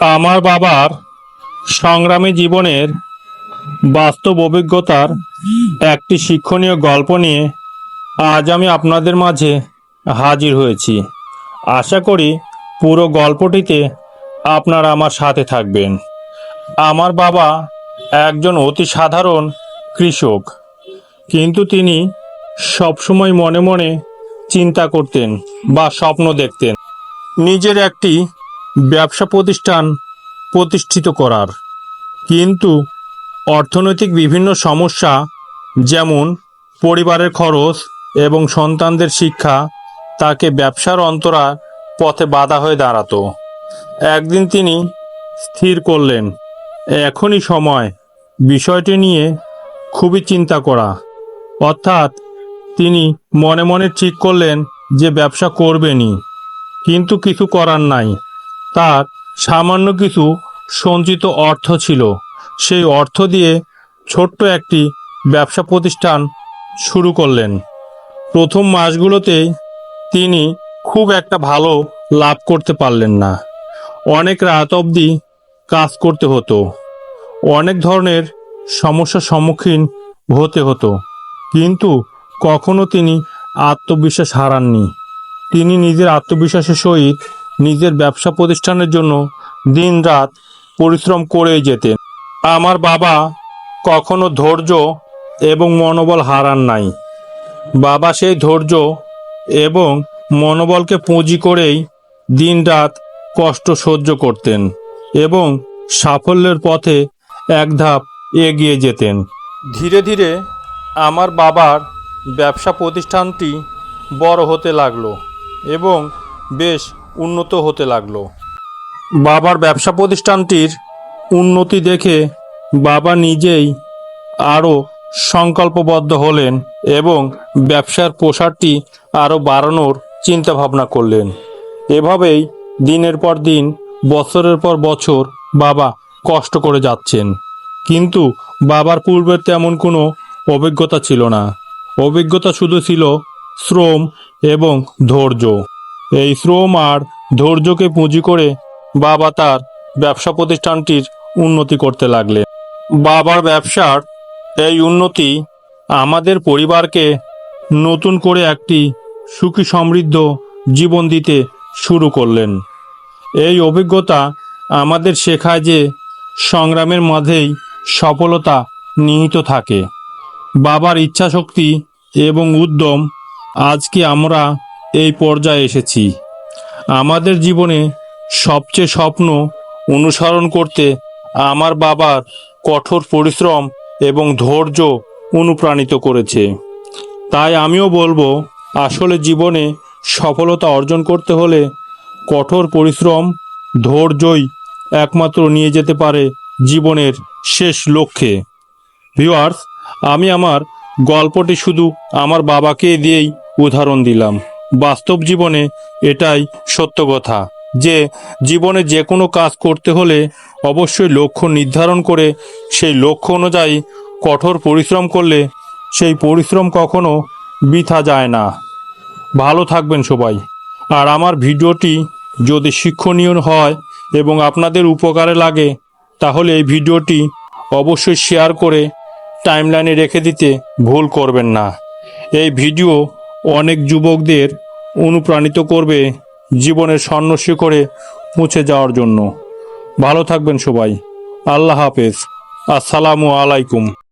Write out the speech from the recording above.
আমার বাবার সংগ্রামী জীবনের বাস্তব অভিজ্ঞতার একটি শিক্ষণীয় গল্প নিয়ে আজ আমি আপনাদের মাঝে হাজির হয়েছি। আশা করি পুরো গল্পটিতে আপনারা আমার সাথে থাকবেন। আমার বাবা একজন অতি সাধারণ কৃষক, কিন্তু তিনি সবসময় মনে মনে চিন্তা করতেন বা স্বপ্ন দেখতেন। নিজের একটি ব্যবসা প্রতিষ্ঠান প্রতিষ্ঠিত করার। কিন্তু অর্থনৈতিক বিভিন্ন সমস্যা, যেমন পরিবারের খরচ এবং সন্তানদের শিক্ষা, তাকে ব্যবসার অন্তরা পথে বাধা হয়ে দাঁড়াতো। একদিন তিনি স্থির করলেন, এখনই সময়। বিষয়টি নিয়ে খুবই চিন্তা করা। অর্থাৎ তিনি মনে মনে ঠিক করলেন যে ব্যবসা করবেনই, কিন্তু কিছু করার নাই। তার সামান্য কিছু সঞ্চিত অর্থ ছিল। সেই অর্থ দিয়ে ছোট্ট একটি ব্যবসা প্রতিষ্ঠান শুরু করলেন। প্রথম মাসগুলোতেই তিনি খুব একটা ভালো লাভ করতে পারলেন না। অনেক রাত অবধি কাজ করতে হতো। অনেক ধরনের সমস্যার সম্মুখীন হতে হতো। কিন্তু কখনো তিনি আত্মবিশ্বাস হারাননি। তিনি নিজের আত্মবিশ্বাসের সহিত নিজের ব্যবসা প্রতিষ্ঠানের জন্য দিনরাত পরিশ্রম করেই যেতেন। আমার বাবা কখনো ধৈর্য এবং মনোবল হারান নাই। বাবা সেই ধৈর্য এবং মনোবলকে পুঁজি করেই দিনরাত কষ্ট সহ্য করতেন এবং সাফল্যের পথে এক ধাপ এগিয়ে যেতেন। ধীরে ধীরে আমার বাবার ব্যবসা প্রতিষ্ঠানটি বড় হতে লাগল এবং বেশ উন্নত হতে লাগল। বাবার ব্যবসা প্রতিষ্ঠানটির উন্নতি দেখে বাবা নিজেই আরও সংকল্পবদ্ধ হলেন এবং ব্যবসার প্রসারটি আরও বাড়ানোর চিন্তাভাবনা করলেন। এভাবেই দিনের পর দিন, বছরের পর বছর বাবা কষ্ট করে যাচ্ছেন। কিন্তু বাবার পূর্বের তেমন কোনো অভিজ্ঞতা ছিল না। অভিজ্ঞতা শুধু ছিল শ্রম এবং ধৈর্য। এই শ্রম আর ধৈর্যকে পুঁজি করে বাবা তার ব্যবসা প্রতিষ্ঠানটির উন্নতি করতে লাগলেন। বাবার ব্যবসার এই উন্নতি আমাদের পরিবারকে নতুন করে একটি সুখী সমৃদ্ধ জীবন দিতে শুরু করলেন। এই অভিজ্ঞতা আমাদের শেখায় যে সংগ্রামের মাঝেই সফলতা নিহিত থাকে। বাবার ইচ্ছাশক্তি এবং উদ্যম আজকে আমরা এই পর্যায়ে এসেছি। আমাদের জীবনে সবচেয়ে স্বপ্ন অনুসরণ করতে আমার বাবার কঠোর পরিশ্রম এবং ধৈর্য অনুপ্রাণিত করেছে। তাই আমিও বলব, আসলে জীবনে সফলতা অর্জন করতে হলে কঠোর পরিশ্রম, ধৈর্যই একমাত্র নিয়ে যেতে পারে জীবনের শেষ লক্ষ্যে। ভিউয়ার্স, আমি আমার গল্পটি শুধু আমার বাবাকে দিয়েই উদাহরণ দিলাম। বাস্তব জীবনে এটাই সত্য কথা যে জীবনে যে কোনো কাজ করতে হলে অবশ্যই লক্ষ্য নির্ধারণ করে সেই লক্ষ্য অনুযায়ী কঠোর পরিশ্রম করলে সেই পরিশ্রম কখনো বৃথা যায় না। ভালো থাকবেন সবাই। আর আমার ভিডিওটি যদি শিক্ষণীয় হয় এবং আপনাদের উপকারে লাগে, তাহলে এই ভিডিওটি অবশ্যই শেয়ার করে টাইমলাইনে রেখে দিতে ভুল করবেন না। এই ভিডিও অনেক যুবকদের অনুপ্রাণিত করবে জীবনের স্বর্ণ শিখরে পৌঁছে যাওয়ার জন্য। ভালো থাকবেন সবাই। আল্লাহ হাফেজ। আসসালামু আলাইকুম।